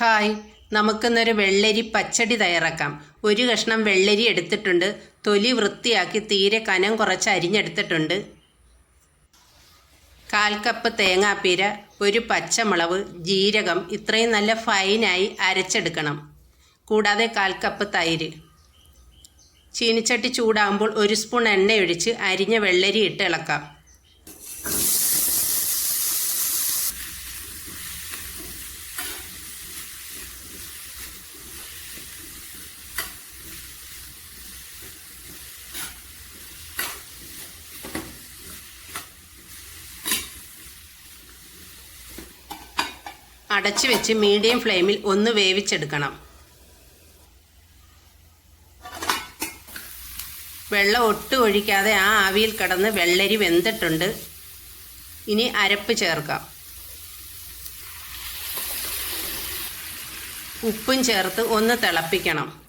Hi നമുക്കിന്നൊരു വെള്ളരി പച്ചടി തയ്യാറാക്കാം. ഒരു കഷ്ണം വെള്ളരി എടുത്തിട്ടുണ്ട്. തൊലി വൃത്തിയാക്കി തീരെ കനം കുറച്ച് അരിഞ്ഞെടുത്തിട്ടുണ്ട്. കാൽ കപ്പ് തേങ്ങാപ്പീര ഒരു പച്ചമുളക് ജീരകം ഇത്രയും നല്ല ഫൈനായി അരച്ചെടുക്കണം. കൂടാതെ കാൽ കപ്പ് തൈര്. ചീനിച്ചട്ടി ചൂടാകുമ്പോൾ ഒരു സ്പൂൺ എണ്ണയൊഴിച്ച് അരിഞ്ഞ വെള്ളരി ഇട്ട് ഇളക്കാം. അടച്ചു വെച്ച് മീഡിയം ഫ്ലെയിമിൽ ഒന്ന് വേവിച്ചെടുക്കണം. വെള്ളം ഒട്ടും ഒഴിക്കാതെ ആ ആവിയിൽ കിടന്ന് വെള്ളരി വെന്തിട്ടുണ്ട്. ഇനി അരപ്പ് ചേർക്കാം. ഉപ്പും ചേർത്ത് ഒന്ന് തിളപ്പിക്കണം.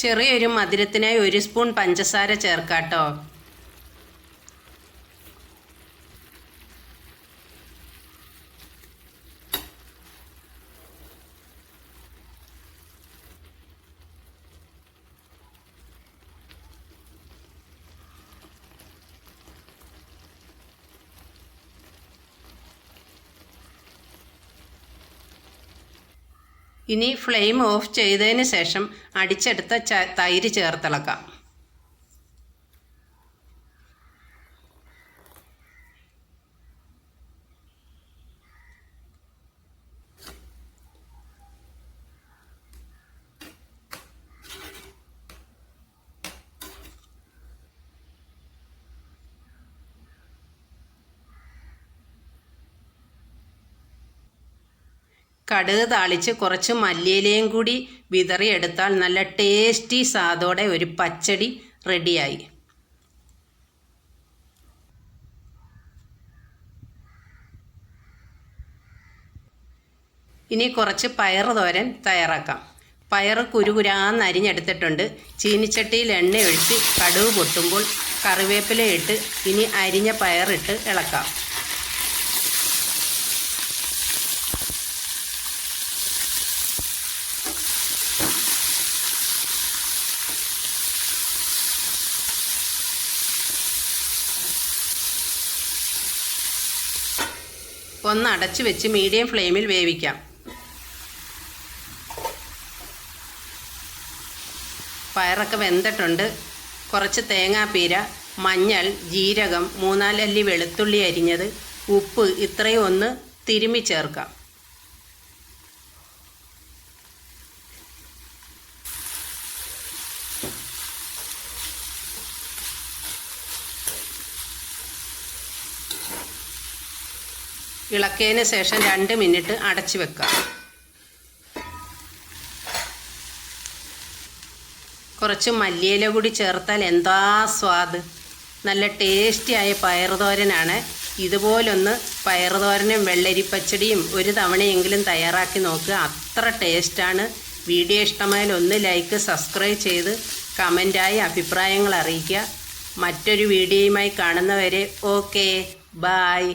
ചെറിയൊരു മധുരത്തിനായി ഒരു സ്പൂൺ പഞ്ചസാര ചേർക്കാട്ടോ. ഇനി ഫ്ലെയിം ഓഫ് ചെയ്തതിന് ശേഷം അടിച്ചെടുത്ത തൈര് ചേർത്തിളക്കാം. കടുക് താളിച്ച് കുറച്ച് മല്ലിയിലയും കൂടി വിതറി എടുത്താൽ നല്ല ടേസ്റ്റി സാദോടെ ഒരു പച്ചടി റെഡിയായി. ഇനി കുറച്ച് പയർ തോരൻ തയ്യാറാക്കാം. പയർ കുരുകുരാന്ന് അരിഞ്ഞെടുത്തിട്ടുണ്ട്. ചീനിച്ചട്ടിയിൽ എണ്ണ ഒഴിച്ച് കടുവ് പൊട്ടുമ്പോൾ കറിവേപ്പില ഇട്ട് ഇനി അരിഞ്ഞ പയറിട്ട് ഇളക്കാം. ഒന്ന് അടച്ചു വെച്ച് മീഡിയം ഫ്ലെയിമിൽ വേവിക്കാം. പയറൊക്കെ വെന്തിട്ടുണ്ട്. കുറച്ച് തേങ്ങാപ്പീര മഞ്ഞൾ ജീരകം മൂന്നാലല്ലി വെളുത്തുള്ളി അരിഞ്ഞത് ഉപ്പ് ഇത്രയും ഒന്ന് തിരുമ്മി ചേർക്കാം. ഇളക്കിയതിന് ശേഷം രണ്ട് മിനിറ്റ് അടച്ചു വെക്കുക. കുറച്ച് മല്ലിയില കൂടി ചേർത്താൽ എന്താ സ്വാദ്? നല്ല ടേസ്റ്റിയായ പയറുതോരനാണ്. ഇതുപോലൊന്ന് പയറുതോരനും വെള്ളരിപ്പച്ചടിയും ഒരു തവണയെങ്കിലും തയ്യാറാക്കി നോക്കുക. അത്ര ടേസ്റ്റാണ് വീഡിയോ ഇഷ്ടമായാൽ ഒന്ന് ലൈക്ക് സബ്സ്ക്രൈബ് ചെയ്ത് കമന്റായി അഭിപ്രായങ്ങൾ അറിയിക്കുക. മറ്റൊരു വീഡിയോയുമായി കാണുന്നവരെ ഓക്കേ ബായ്